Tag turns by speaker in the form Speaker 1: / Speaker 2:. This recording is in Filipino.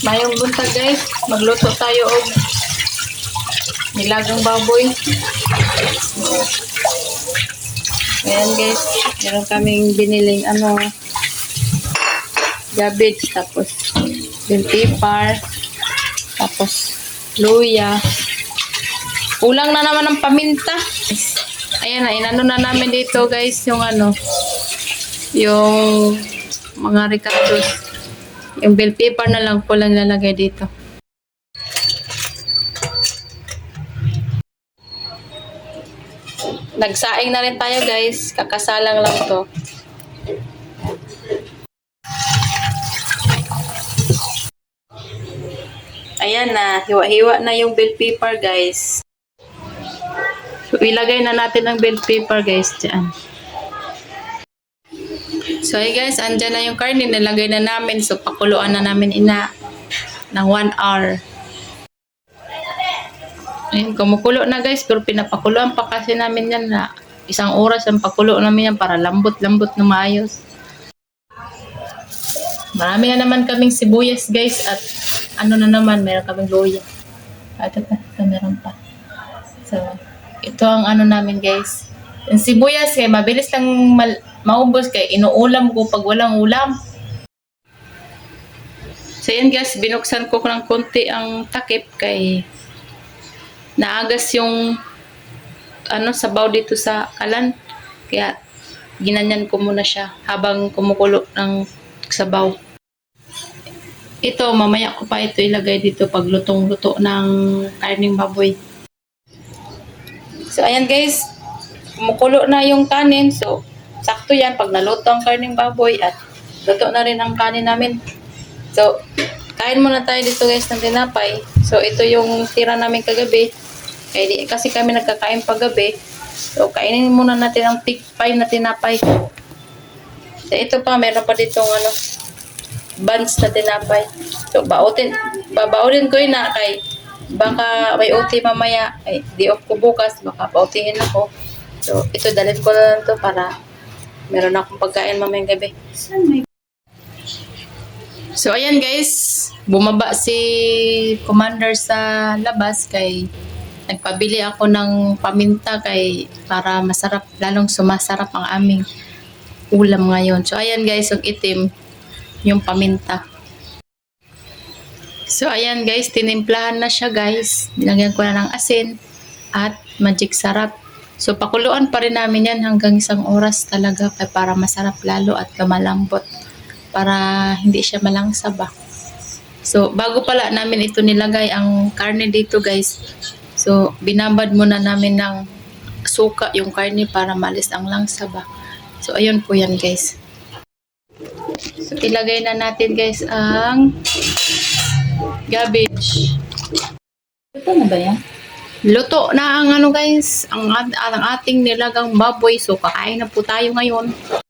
Speaker 1: Mayong buntag guys, magluto tayo og nilagang baboy. Ayan guys, meron kaming biniling ano, cabbage, tapos bell pepper, tapos luya. Kulang na naman ng paminta. Ayan na, inano na namin dito guys, yung ano, yung mga ricados. Yung bell pepper na lang po lang lalagay dito. Nagsaing na rin tayo guys. Kakasalang lang to. Ayan na. Hiwa-hiwa na yung bell pepper guys. So, ilagay na natin ang bell pepper guys dyan. So, hey guys, andyan na yung karne. Nilagay na namin. So, pakuluan na namin ina ng 1 hour. Ayun, kumukulo na guys. Pero pinapakuluan pa kasi namin yan na isang oras ang pakulo namin yan para lambot-lambot na maayos. Marami na naman kaming sibuyas guys at ano na naman, meron kaming luya. At ito, ito meron pa. So, ito ang ano namin guys. Yung sibuyas kay mabilis lang mal- maubos kay inuulam ko pag walang ulam. So yan guys, binuksan ko ng konti ang takip kay naagas yung ano sabaw dito sa kalan. Kaya ginanyan ko muna siya habang kumukulo ng sabaw. Ito, mamaya ko pa ito ilagay dito pag lutong-luto ng karning baboy. So, ayan guys, kumukulo na yung kanin. So, sakto yan pag naluto ang karning baboy at luto na rin ang kanin namin. So, kain muna tayo dito guys ng tinapay. So, ito yung tira namin kagabi. Kaya di, kasi kami nagkakain paggabi. So, kainin muna natin ang tikpay na tinapay. So, ito pa, meron pa ditong ano, buns na tinapay. So, bautin, babautin ko yun na kay baka may OT mamaya, ay, di off ko bukas, baka pautihin ako. So, ito, dalhin ko na lang to para meron akong pagkain mamayang gabi. So, ayan guys, bumaba si commander sa labas kay nagpabili ako ng paminta kay para masarap, lalong sumasarap ang aming ulam ngayon. So, ayan guys, yung itim, yung paminta. So, ayan guys, tinimplahan na siya guys. Binagyan ko na ng asin at magic sarap. So, pakuluan pa rin namin yan hanggang isang oras talaga para masarap lalo at lumalambot. Para hindi siya malangsa ba. So, bago pala namin ito nilagay ang karne dito guys. So, binabad muna namin ng suka yung karne para malis ang langsa ba. So, ayun po yan guys. So, ilagay na natin guys ang cabbage. Ito na ba yan? Luto na ang ano guys, ang, ang ating nilagang baboy. So, kakain na po tayo ngayon.